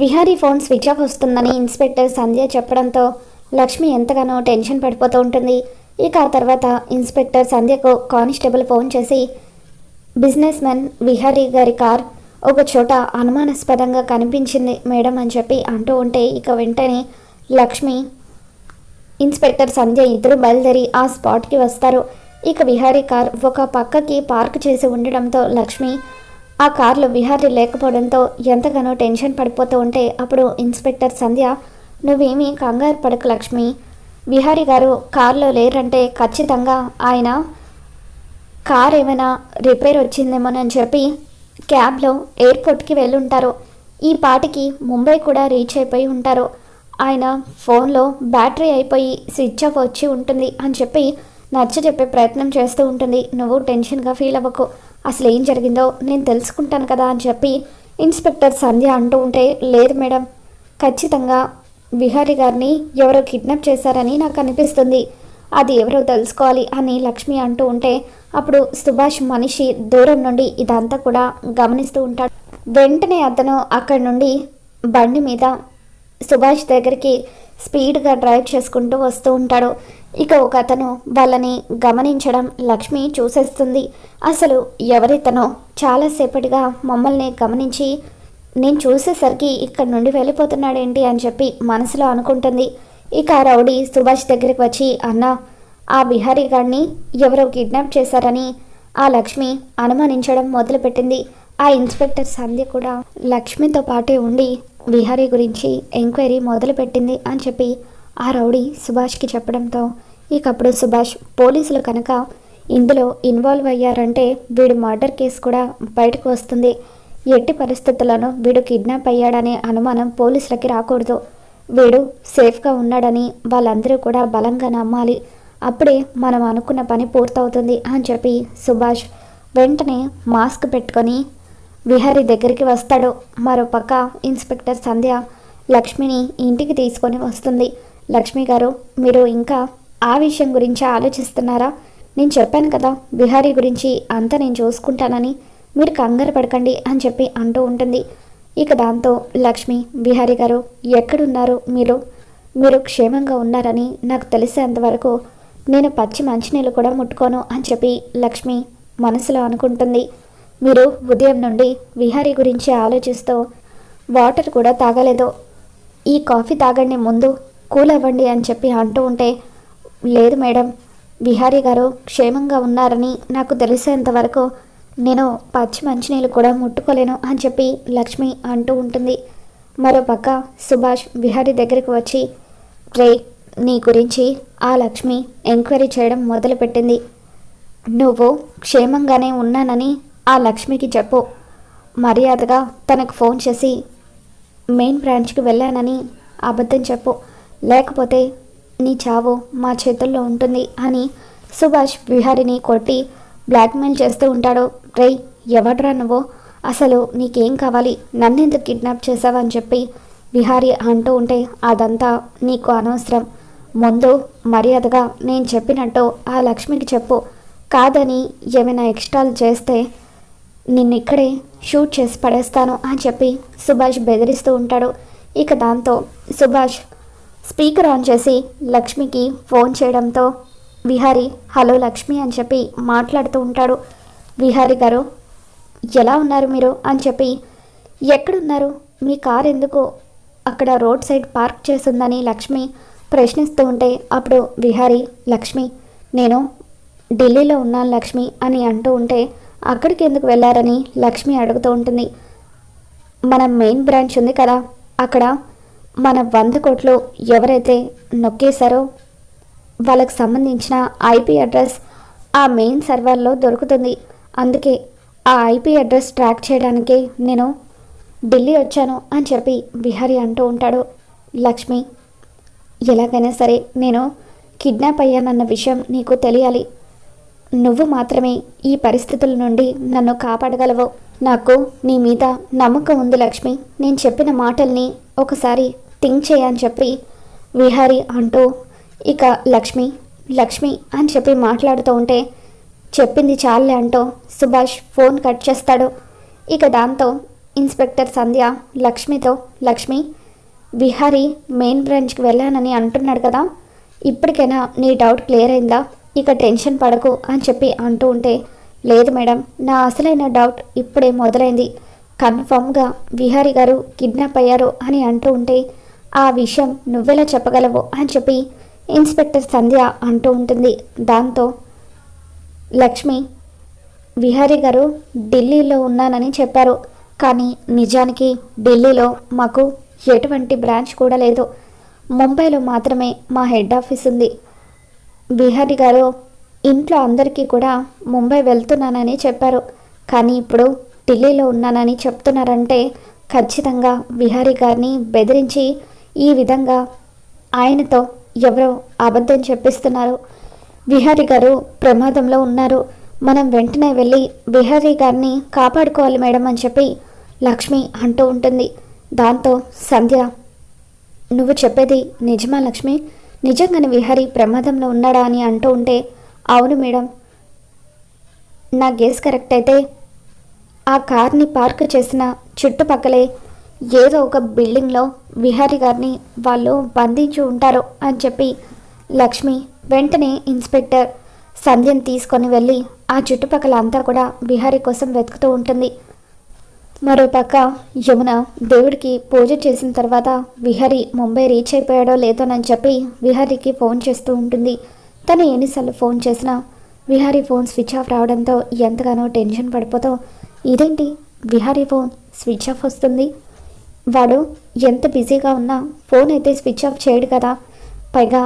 Vihari phone switch off వస్తుందని inspector Sandhya చెప్పడంతో లక్ష్మి ఎంతగానో టెన్షన్ పడిపోతూ ఉంటుంది. ఇక ఆ తర్వాత ఇన్స్పెక్టర్ సంధ్యకు కానిస్టేబుల్ ఫోన్ చేసి బిజినెస్ మ్యాన్ విహారీ గారి కార్ ఒక చోట అనుమానాస్పదంగా కనిపించింది మేడం అని చెప్పి అంటూ ఉంటే ఇక వెంటనే లక్ష్మి ఇన్స్పెక్టర్ సంధ్య ఇద్దరు బయలుదేరి ఆ స్పాట్కి వస్తారు. ఇక విహారీ కార్ ఒక పక్కకి పార్క్ చేసి ఉండడంతో లక్ష్మి ఆ కార్లో విహారీ లేకపోవడంతో ఎంతగానో టెన్షన్ పడిపోతూ ఉంటే అప్పుడు ఇన్స్పెక్టర్ సంధ్య నువ్వేమీ కంగారు పడకు లక్ష్మి. విహారీ గారు కార్లో లేరంటే ఖచ్చితంగా ఆయన కార్ ఏమైనా రిపేర్ వచ్చిందేమోనని చెప్పి క్యాబ్లో ఎయిర్పోర్ట్కి వెళ్ళుంటారు. ఈ పాటికి ముంబై కూడా రీచ్ అయిపోయి ఉంటారు. ఆయన ఫోన్లో బ్యాటరీ అయిపోయి స్విచ్ ఆఫ్ వచ్చి ఉంటుంది అని చెప్పి నచ్చ చెప్పే ప్రయత్నం చేస్తూ ఉంటుంది. నువ్వు టెన్షన్గా ఫీల్ అవ్వకు. అసలు ఏం జరిగిందో నేను తెలుసుకుంటాను కదా అని చెప్పి ఇన్స్పెక్టర్ సంధ్య అంటూ ఉంటే లేదు మేడం ఖచ్చితంగా విహారీ గారిని ఎవరో కిడ్నాప్ చేశారని నాకు అనిపిస్తుంది. అది ఎవరో తెలుసుకోవాలి అని లక్ష్మి అంటూ ఉంటే అప్పుడు సుభాష్ మనిషి దూరం నుండి ఇదంతా కూడా గమనిస్తూ ఉంటాడు. వెంటనే అతను అక్కడి నుండి బండి మీద సుభాష్ దగ్గరికి స్పీడ్గా డ్రైవ్ చేసుకుంటూ వస్తూ ఉంటాడు. ఇక ఒక అతను వాళ్ళని గమనించడం లక్ష్మి చూసేస్తుంది. అసలు ఎవరితనో చాలాసేపటిగా మమ్మల్ని గమనించి నేను చూసేసరికి ఇక్కడ నుండి వెళ్ళిపోతున్నాడేంటి? అని చెప్పి మనసులో అనుకుంటుంది. ఇక రౌడీ సుభాష్ దగ్గరికి వచ్చి అన్న ఆ బిహారీ గారిని ఎవరో కిడ్నాప్ చేశారని ఆ లక్ష్మి అనుమానించడం మొదలుపెట్టింది. ఆ ఇన్స్పెక్టర్ సంధ్య కూడా లక్ష్మితో పాటే ఉండి విహారీ గురించి ఎంక్వైరీ మొదలుపెట్టింది అని చెప్పి ఆ రౌడీ సుభాష్కి చెప్పడంతో ఇకప్పుడు సుభాష్ పోలీసులు కనుక ఇందులో ఇన్వాల్వ్ అయ్యారంటే వీడు మర్డర్ కేసు కూడా బయటకు వస్తుంది. ఎట్టి పరిస్థితుల్లోనూ వీడు కిడ్నాప్ అయ్యాడనే అనుమానం పోలీసులకి రాకూడదు. వీడు సేఫ్గా ఉన్నాడని వాళ్ళందరూ కూడా బలంగా నమ్మాలి. అప్పుడే మనం అనుకున్న పని పూర్తవుతుంది అని చెప్పి సుభాష్ వెంటనే మాస్క్ పెట్టుకొని విహారి దగ్గరికి వస్తాడు. మరోపక్క ఇన్స్పెక్టర్ సంధ్య లక్ష్మిని ఇంటికి తీసుకొని వస్తుంది. లక్ష్మి గారు మీరు ఇంకా ఆ విషయం గురించి ఆలోచిస్తున్నారా? నేను చెప్పాను కదా విహారి గురించి అంతా నేను చూసుకుంటానని. మీరు కంగారు పడకండి అని చెప్పి అంటూ ఉంటుంది. ఇక దాంతో లక్ష్మి విహారీ గారు ఎక్కడున్నారు మీరు? మీరు క్షేమంగా ఉన్నారని నాకు తెలిసేంతవరకు నేను పచ్చి మంచినీళ్ళు కూడా ముట్టుకోను అని చెప్పి లక్ష్మి మనసులో అనుకుంటుంది. మీరు ఉదయం నుండి విహారీ గురించి ఆలోచిస్తూ వాటర్ కూడా తాగలేదు. ఈ కాఫీ తాగండి ముందు కూల్ అవ్వండి అని చెప్పి అంటూ ఉంటే లేదు మేడం విహారీ గారు క్షేమంగా ఉన్నారని నాకు తెలిసేంత వరకు నేను పచ్చి మంచినీళ్ళు కూడా ముట్టుకోలేను అని చెప్పి లక్ష్మి అంటూ ఉంటుంది. మరోపక్క సుభాష్ విహారీ దగ్గరికి వచ్చి రే నీ గురించి ఆ లక్ష్మి ఎంక్వైరీ చేయడం మొదలుపెట్టింది. నువ్వు క్షేమంగానే ఉన్నానని ఆ లక్ష్మికి చెప్పు. మర్యాదగా తనకు ఫోన్ చేసి మెయిన్ బ్రాంచ్కి వెళ్ళానని అబద్ధం చెప్పు. లేకపోతే నీ చావు మా చేతుల్లో ఉంటుంది అని సుభాష్ విహారిని కొట్టి బ్లాక్మెయిల్ చేస్తూ ఉంటాడు. రేయ్ ఎవడ్రా నువ్వు? అసలు నీకేం కావాలి? నన్నెందుకు కిడ్నాప్ చేసావని చెప్పి విహారి అంటూ ఉంటే అదంతా నీకు అనవసరం. ముందు మర్యాదగా నేను చెప్పినట్టు ఆ లక్ష్మికి చెప్పు. కాదని ఏమైనా ఎక్స్ట్రాలు చేస్తే నిన్ను ఇక్కడే షూట్ చేసి పడేస్తాను అని చెప్పి సుభాష్ బెదిరిస్తూ ఉంటాడు. ఇక దాంతో సుభాష్ స్పీకర్ ఆన్ చేసి లక్ష్మికి ఫోన్ చేయడంతో విహారీ హలో లక్ష్మి అని చెప్పి మాట్లాడుతూ ఉంటాడు. విహారీ గారు ఎలా ఉన్నారు మీరు? అని చెప్పి ఎక్కడున్నారు? మీ కార్ ఎందుకు అక్కడ రోడ్ సైడ్ పార్క్ చేసిందని లక్ష్మి ప్రశ్నిస్తూ ఉంటే అప్పుడు విహారీ లక్ష్మి నేను ఢిల్లీలో ఉన్నాను లక్ష్మి అని అంటూ ఉంటే అక్కడికి ఎందుకు వెళ్ళారని లక్ష్మి అడుగుతూ ఉంటుంది. మన మెయిన్ బ్రాంచ్ ఉంది కదా అక్కడ మన వంద కోట్లు ఎవరైతే నొక్కేశారో వాళ్ళకి సంబంధించిన ఐపీ అడ్రస్ ఆ మెయిన్ సర్వర్లో దొరుకుతుంది. అందుకే ఆ ఐపీ అడ్రస్ ట్రాక్ చేయడానికి నేను ఢిల్లీ వచ్చాను అని చెప్పి బిహారీ అంటూ ఉంటాడు లక్ష్మి. ఎలాగైనా సరే నేను కిడ్నాప్ అయ్యానన్న విషయం నీకు తెలియాలి. నువ్వు మాత్రమే ఈ పరిస్థితుల నుండి నన్ను కాపాడగలవు? నాకు నీ మీద నమ్మకం ఉంది లక్ష్మి. నేను చెప్పిన మాటల్ని ఒకసారి థింక్ చేయని చెప్పి విహారి అంటూ ఇక లక్ష్మి లక్ష్మి అని చెప్పి మాట్లాడుతూ ఉంటే చెప్పింది చాలే అంటూ సుభాష్ ఫోన్ కట్ చేస్తాడు. ఇక దాంతో ఇన్స్పెక్టర్ సంధ్య లక్ష్మితో లక్ష్మి విహారీ మెయిన్ బ్రాంచ్కి వెళ్ళానని అంటున్నాడు కదా. ఇప్పటికైనా నీ డౌట్ క్లియర్ అయిందా? ఇక టెన్షన్ పడకు అని చెప్పి అంటూ ఉంటే లేదు మేడం నా అసలైన డౌట్ ఇప్పుడే మొదలైంది. కన్ఫర్మ్గా విహారీ గారు కిడ్నాప్ అయ్యారు అని అంటూ ఉంటే ఆ విషయం నువ్వెలా చెప్పగలవు అని చెప్పి ఇన్స్పెక్టర్ సంధ్య అంటూ ఉంటుంది. దాంతో లక్ష్మి విహారీ గారు ఢిల్లీలో ఉన్నానని చెప్పారు. కానీ నిజానికి ఢిల్లీలో మాకు ఎటువంటి బ్రాంచ్ కూడా లేదు. ముంబైలో మాత్రమే మా హెడ్ ఆఫీస్ ఉంది. బిహారీ గారు ఇంట్లో అందరికీ కూడా ముంబై వెళ్తున్నానని చెప్పారు. కానీ ఇప్పుడు ఢిల్లీలో ఉన్నానని చెప్తున్నారంటే ఖచ్చితంగా బిహారీ గారిని బెదిరించి ఈ విధంగా ఆయనతో ఎవరో అబద్ధం చెప్పిస్తున్నారు. బిహారీ గారు ప్రమాదంలో ఉన్నారు. మనం వెంటనే వెళ్ళి బిహారీ గారిని కాపాడుకోవాలి మేడం అని చెప్పి లక్ష్మి అంటూ ఉంటుంది. దాంతో సంధ్య నువ్వు చెప్పేది నిజమా లక్ష్మి? నిజంగానే విహరి ప్రమాదంలో ఉన్నాడా అని అంటూ ఉంటే అవును మేడం. నా గేస్ కరెక్ట్ అయితే ఆ కార్ని పార్క్ చేసిన చుట్టుపక్కలే ఏదో ఒక బిల్డింగ్లో విహారీ గారిని వాళ్ళు బంధించి ఉంటారు అని చెప్పి లక్ష్మి వెంటనే ఇన్స్పెక్టర్ సంధ్యను తీసుకొని వెళ్ళి ఆ చుట్టుపక్కల అంతా కూడా విహారీ కోసం వెతుకుతూ ఉంటుంది. మరోపక్క యమున దేవుడికి పూజ చేసిన తర్వాత విహరి ముంబై రీచ్ అయిపోయాడో లేదోనని చెప్పి విహరికి ఫోన్ చేస్తూ ఉంటుంది. తను ఎన్నిసార్లు ఫోన్ చేసినా విహారీ ఫోన్ స్విచ్ ఆఫ్ రావడంతో ఎంతగానో టెన్షన్ పడిపోతూ ఇదేంటి? విహారీ ఫోన్ స్విచ్ ఆఫ్ వస్తుంది. వాడు ఎంత బిజీగా ఉన్నా ఫోన్ అయితే స్విచ్ ఆఫ్ చేయడు కదా. పైగా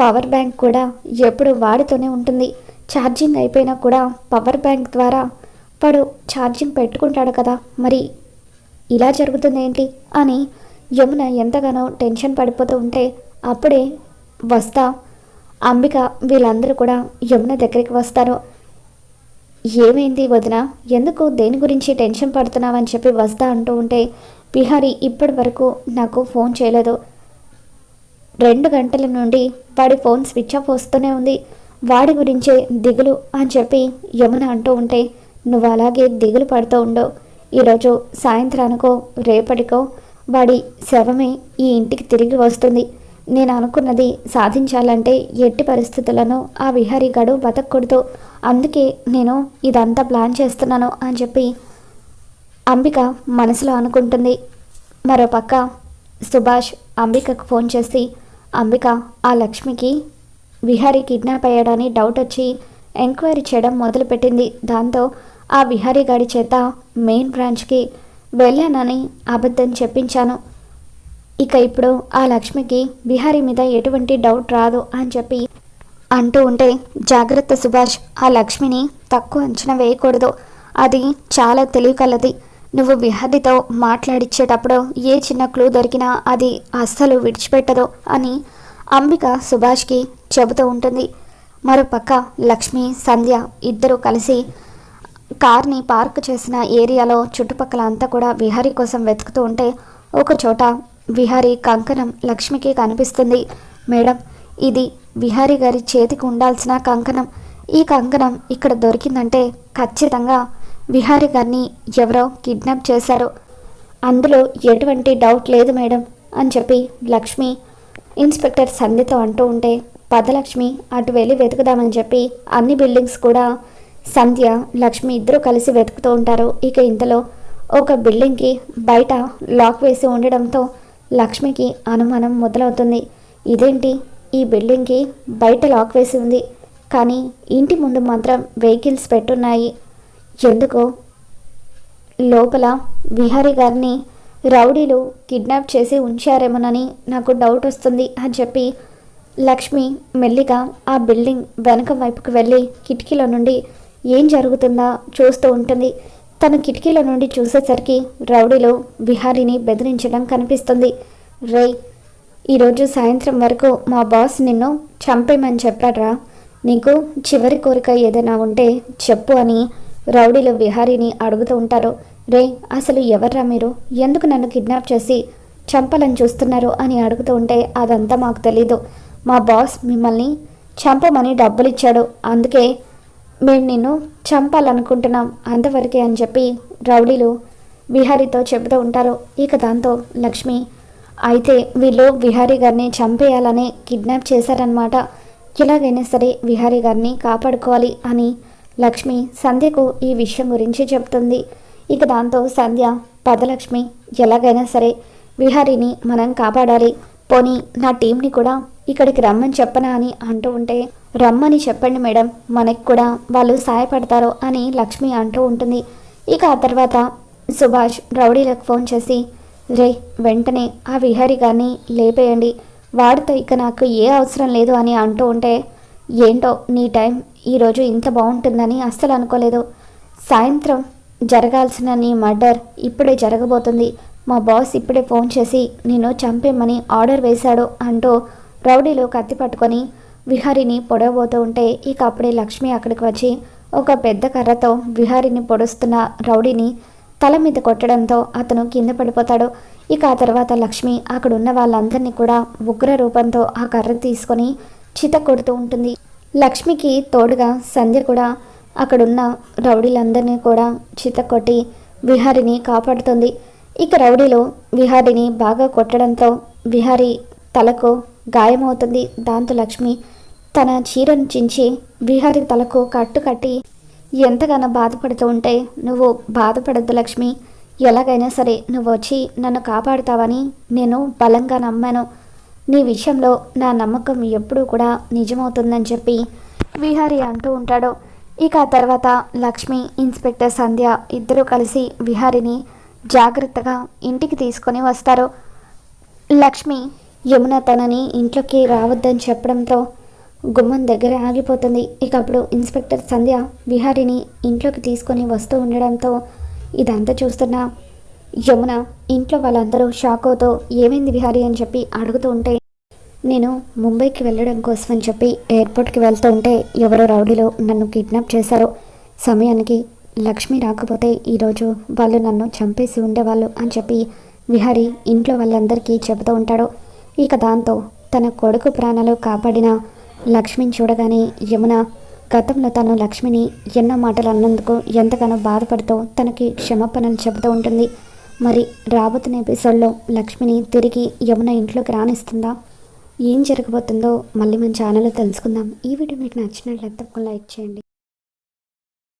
పవర్ బ్యాంక్ కూడా ఎప్పుడు వాడితోనే ఉంటుంది. ఛార్జింగ్ అయిపోయినా కూడా పవర్ బ్యాంక్ ద్వారా వాడు ఛార్జింగ్ పెట్టుకుంటాడు కదా మరి ఇలా జరుగుతుంది ఏంటి అని యమున ఎంతగానో టెన్షన్ పడిపోతూ ఉంటే అప్పుడే వస్తా అంబిక వీళ్ళందరూ కూడా యమున దగ్గరికి వస్తారు. ఏమైంది వదిన? ఎందుకు దేని గురించి టెన్షన్ పడుతున్నావని చెప్పి వస్తా అంటూ ఉంటే బిహారీ ఇప్పటి వరకు నాకు ఫోన్ చేయలేదు. రెండు గంటల నుండి వాడి ఫోన్ స్విచ్ ఆఫ్ వస్తూనే ఉంది. వాడి గురించే దిగులు అని చెప్పి యమున అంటూ ఉంటే నువ్వు అలాగే దిగులు పడుతూ ఉండవు. ఈరోజు సాయంత్రానికో రేపటికో వాడి శవమే ఈ ఇంటికి తిరిగి వస్తుంది. నేను అనుకున్నది సాధించాలంటే ఎట్టి పరిస్థితులను ఆ విహారీ గడు బతకూడదు. అందుకే నేను ఇదంతా ప్లాన్ చేస్తున్నాను అని చెప్పి అంబిక మనసులో అనుకుంటుంది. మరోపక్క సుభాష్ అంబికకు ఫోన్ చేసి అంబిక ఆ లక్ష్మికి విహారీ కిడ్నాప్ అయ్యాడని డౌట్ వచ్చి ఎంక్వైరీ చేయడం మొదలుపెట్టింది. దాంతో ఆ విహారీ గాడి చేత మెయిన్ బ్రాంచ్కి వెళ్ళానని అబద్ధం చెప్పించాను. ఇక ఇప్పుడు ఆ లక్ష్మికి బిహారీ మీద ఎటువంటి డౌట్ రాదు అని చెప్పి అంటూ ఉంటే జాగ్రత్త సుభాష్ ఆ లక్ష్మిని తక్కువ అంచనా వేయకూడదు. అది చాలా తెలివికలది. నువ్వు విహారితో మాట్లాడిచ్చేటప్పుడు ఏ చిన్న క్లూ దొరికినా అది అస్సలు విడిచిపెట్టదు అని అంబిక సుభాష్కి చెబుతూ ఉంటుంది. మరోపక్క లక్ష్మి సంధ్య ఇద్దరు కలిసి కార్ని పార్క్ చేసిన ఏరియాలో చుట్టుపక్కల అంతా కూడా విహారీ కోసం వెతుకుతూ ఉంటే ఒక చోట విహారీ కంకణం లక్ష్మికి కనిపిస్తుంది. మేడం ఇది విహారీ గారి చేతికి ఉండాల్సిన కంకణం. ఈ కంకణం ఇక్కడ దొరికిందంటే ఖచ్చితంగా విహారీ గారిని ఎవరో కిడ్నాప్ చేశారు. అందులో ఎటువంటి డౌట్ లేదు మేడం అని చెప్పి లక్ష్మి ఇన్స్పెక్టర్ సంధ్యతో అంటూ ఉంటే పదలక్ష్మి అటు వెళ్ళి వెతుకుదామని చెప్పి అన్ని బిల్డింగ్స్ కూడా సంధ్య లక్ష్మి ఇద్దరూ కలిసి వెతుకుతూ ఉంటారు. ఇక ఇంతలో ఒక బిల్డింగ్కి బయట లాక్ వేసి ఉండడంతో లక్ష్మికి అనుమానం మొదలవుతుంది. ఇదేంటి? ఈ బిల్డింగ్కి బయట లాక్ వేసి ఉంది. కానీ ఇంటి ముందు మాత్రం వెహికల్స్ పెట్టున్నాయి. ఎందుకో? లోపల విహారీ గారిని రౌడీలు కిడ్నాప్ చేసి ఉంచారేమోనని నాకు డౌట్ వస్తుంది అని చెప్పి లక్ష్మి మెల్లిగా ఆ బిల్డింగ్ వెనక వైపుకు వెళ్ళి కిటికీలో నుండి ఏం జరుగుతుందా చూస్తూ ఉంటుంది. తన కిటికీల నుండి చూసేసరికి రౌడీలో విహారీని బెదిరించడం కనిపిస్తుంది. రే ఈరోజు సాయంత్రం వరకు మా బాస్ నిన్ను చంపేమని చెప్పాడ్రా. నీకు చివరి కోరిక ఏదైనా ఉంటే చెప్పు అని రౌడీలు విహారీని అడుగుతూ ఉంటారు. రే అసలు ఎవర్రా మీరు? ఎందుకు నన్ను కిడ్నాప్ చేసి చంపాలని చూస్తున్నారు? అని అడుగుతూ ఉంటే అదంతా మాకు తెలీదు. మా బాస్ మిమ్మల్ని చంపమని డబ్బులు ఇచ్చాడు అందుకే మేము నిన్ను చంపాలనుకుంటున్నాం అంతవరకే అని చెప్పి రౌడీలు విహారీతో చెబుతూ ఉంటారు. ఇక దాంతో లక్ష్మి అయితే వీళ్ళు విహారీ గారిని చంపేయాలని కిడ్నాప్ చేశారనమాట ఎలాగైనా సరే విహారీ గారిని కాపాడుకోవాలి అని లక్ష్మి సంధ్యకు ఈ విషయం గురించి చెప్తుంది. ఇక దాంతో సంధ్య పదలక్ష్మి ఎలాగైనా సరే విహారీని మనం కాపాడాలి. పోనీ నా టీంని కూడా ఇక్కడికి రమ్మని చెప్పనా అని అంటూ ఉంటే రమ్మని చెప్పండి మేడం మనకి కూడా వాళ్ళు సహాయపడతారు అని లక్ష్మి అంటూ ఉంటుంది. ఇక ఆ తర్వాత సుభాష్ రౌడీలకు ఫోన్ చేసి రే వెంటనే ఆ విహారి గారిని లేపేయండి. వాడితో ఇక నాకు ఏ అవసరం లేదు అని అంటూ ఉంటే ఏంటో నీ టైం ఈరోజు ఇంత బాగుంటుందని అస్సలు అనుకోలేదు. సాయంత్రం జరగాల్సిన నీ మర్డర్ ఇప్పుడే జరగబోతుంది. మా బాస్ ఇప్పుడే ఫోన్ చేసి నేను చంపేమని ఆర్డర్ వేశాడు అంటూ రౌడీలు కత్తి పట్టుకొని విహారిని పొడవబోతూ ఉంటే ఇక అప్పుడే లక్ష్మి అక్కడికి వచ్చి ఒక పెద్ద కర్రతో విహారిని పొడుస్తున్న రౌడీని తల మీద కొట్టడంతో అతను కింద పడిపోతాడు. ఇక ఆ తర్వాత లక్ష్మి అక్కడ ఉన్న వాళ్ళందరినీ కూడా ఉగ్ర రూపంతో ఆ కర్ర తీసుకొని చిత కొడుతూ ఉంటుంది. లక్ష్మికి తోడుగా సంధ్య కూడా అక్కడున్న రౌడీలందరినీ కూడా చిత కొట్టి విహారిని కాపాడుతుంది. ఇక రౌడీలు విహారిని బాగా కొట్టడంతో విహారి తలకు గాయమవుతుంది. దాంతో లక్ష్మి తన చీరను చించి విహారి తలకు కట్టు కట్టి ఎంతగానో బాధపడుతూ ఉంటే నువ్వు బాధపడద్దు లక్ష్మి. ఎలాగైనా సరే నువ్వు వచ్చి నన్ను కాపాడుతావని నేను బలంగా నమ్మాను. నీ విషయంలో నా నమ్మకం ఎప్పుడూ కూడా నిజమవుతుందని చెప్పి విహారి అంటూ ఉంటాడు. ఇక ఆ తర్వాత లక్ష్మి ఇన్స్పెక్టర్ సంధ్య ఇద్దరూ కలిసి విహారిని జాగ్రత్తగా ఇంటికి తీసుకొని వస్తారు. లక్ష్మి యమున తనని ఇంట్లోకి రావద్దని చెప్పడంతో గుమ్మం దగ్గర ఆగిపోతుంది. ఇక అప్పుడు ఇన్స్పెక్టర్ సంధ్య విహారిని ఇంట్లోకి తీసుకొని వస్తూ ఉండడంతో ఇదంతా చూస్తున్న యమున ఇంట్లో వాళ్ళందరూ షాక్ అవుతూ ఏమైంది విహారి? అని చెప్పి అడుగుతూ ఉంటే నేను ముంబైకి వెళ్ళడం కోసం అని చెప్పి ఎయిర్పోర్ట్కి వెళ్తూ ఉంటే ఎవరో రౌడీలో నన్ను కిడ్నాప్ చేశారు. సమయానికి లక్ష్మి రాకపోతే ఈరోజు వాళ్ళు నన్ను చంపేసి ఉండేవాళ్ళు అని చెప్పి విహారి ఇంట్లో వాళ్ళందరికీ చెబుతూ ఉంటాడు. ఇక దాంతో తన కొడుకు ప్రాణాలు కాపాడిన లక్ష్మిని చూడగానే యమున గతంలో తను లక్ష్మిని ఎన్నో మాటలు అన్నందుకు ఎంతగానో బాధపడుతూ తనకి క్షమాపణలు చెబుతూ ఉంటుంది. మరి రాబోతున్న ఎపిసోడ్లో లక్ష్మిని తిరిగి యమున ఇంట్లోకి రాణిస్తుందా ఏం జరగబోతుందో మళ్ళీ మన ఛానల్లో తెలుసుకుందాం. ఈ వీడియో మీకు నచ్చినట్లయితే లైక్ చేయండి.